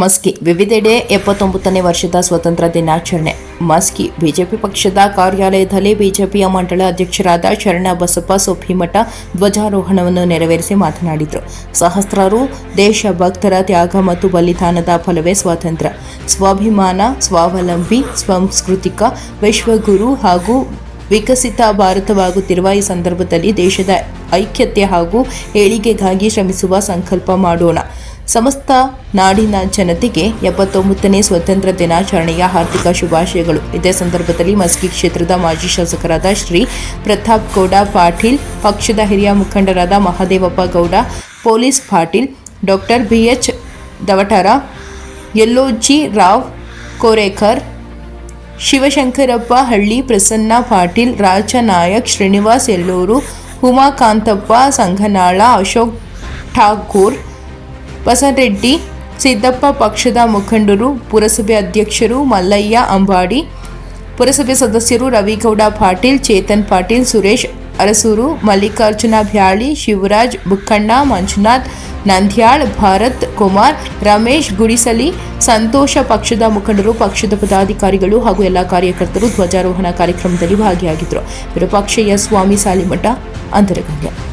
ಮಸ್ಕಿ ವಿವಿಧೆಡೆ ಎಪ್ಪತ್ತೊಂಬತ್ತನೇ ವರ್ಷದ ಸ್ವತಂತ್ರ ದಿನಾಚರಣೆ. ಮಸ್ಕಿ ಬಿಜೆಪಿ ಪಕ್ಷದ ಕಾರ್ಯಾಲಯದಲ್ಲಿ ಬಿಜೆಪಿಯ ಮಂಡಳ ಅಧ್ಯಕ್ಷರಾದ ಶರಣ ಬಸಪ್ಪ ಸೊಫಿಮಠ ಧ್ವಜಾರೋಹಣವನ್ನು ನೆರವೇರಿಸಿ ಮಾತನಾಡಿದರು. ಸಹಸ್ರಾರು ದೇಶಭಕ್ತರ ತ್ಯಾಗ ಮತ್ತು ಬಲಿದಾನದ ಫಲವೇ ಸ್ವಾತಂತ್ರ್ಯ. ಸ್ವಾಭಿಮಾನ, ಸ್ವಾವಲಂಬಿ, ಸಾಂಸ್ಕೃತಿಕ, ವಿಶ್ವಗುರು ಹಾಗೂ ವಿಕಸಿತ ಭಾರತವಾಗುತ್ತಿರುವ ಈ ಸಂದರ್ಭದಲ್ಲಿ ದೇಶದ ಐಕ್ಯತೆ ಹಾಗೂ ಏಳಿಗೆಗಾಗಿ ಶ್ರಮಿಸುವ ಸಂಕಲ್ಪ ಮಾಡೋಣ. ಸಮಸ್ತ ನಾಡಿನ ಜನತೆಗೆ ಎಪ್ಪತ್ತೊಂಬತ್ತನೇ ಸ್ವಾತಂತ್ರ್ಯ ದಿನಾಚರಣೆಯ ಹಾರ್ದಿಕ ಶುಭಾಶಯಗಳು. ಇದೇ ಸಂದರ್ಭದಲ್ಲಿ ಮಸ್ಕಿ ಕ್ಷೇತ್ರದ ಮಾಜಿ ಶಾಸಕರಾದ ಶ್ರೀ ಪ್ರತಾಪ್ ಗೌಡ ಪಾಟೀಲ್, ಪಕ್ಷದ ಹಿರಿಯ ಮುಖಂಡರಾದ Mahadevappa Gowda, police Patil, doctor B H ದವಟರ Yalloji Rao Korekar, Shivashankarappa Halli, Prasanna Patil Rajanayak Srinivas Ellur, ಉಮಾಕಾಂತಪ್ಪ ಸಂಘನಾಳ Ashok Thakur Basareddy, Siddappa ಪಕ್ಷದ ಮುಖಂಡರು, ಪುರಸಭೆ ಅಧ್ಯಕ್ಷರು ಮಲ್ಲಯ್ಯ ಅಂಬಾಡಿ, ಪುರಸಭೆ ಸದಸ್ಯರು ರವಿಗೌಡ ಪಾಟೀಲ್, ಚೇತನ್ ಪಾಟೀಲ್, ಸುರೇಶ್ ಅರಸೂರು, ಮಲ್ಲಿಕಾರ್ಜುನ ಭ್ಯಾಳಿ ಶಿವರಾಜ್, ಬುಕ್ಕಣ್ಣ, ಮಂಜುನಾಥ್, ನಂದ್ಯಾಳ್, ಭಾರತ್ ಕುಮಾರ್, ರಮೇಶ್, ಗುಡಿಸಲಿ, ಸಂತೋಷ ಪಕ್ಷದ ಮುಖಂಡರು, ಪಕ್ಷದ ಪದಾಧಿಕಾರಿಗಳು ಹಾಗೂ ಎಲ್ಲ ಕಾರ್ಯಕರ್ತರು ಧ್ವಜಾರೋಹಣ ಕಾರ್ಯಕ್ರಮದಲ್ಲಿ ಭಾಗಿಯಾಗಿದ್ದರು. ವಿರೂಪಾಕ್ಷಯ್ಯ, ಸ್ವಾಮಿ ಸಾಲಿಮಠ ಅಂತರಗಂಗೆ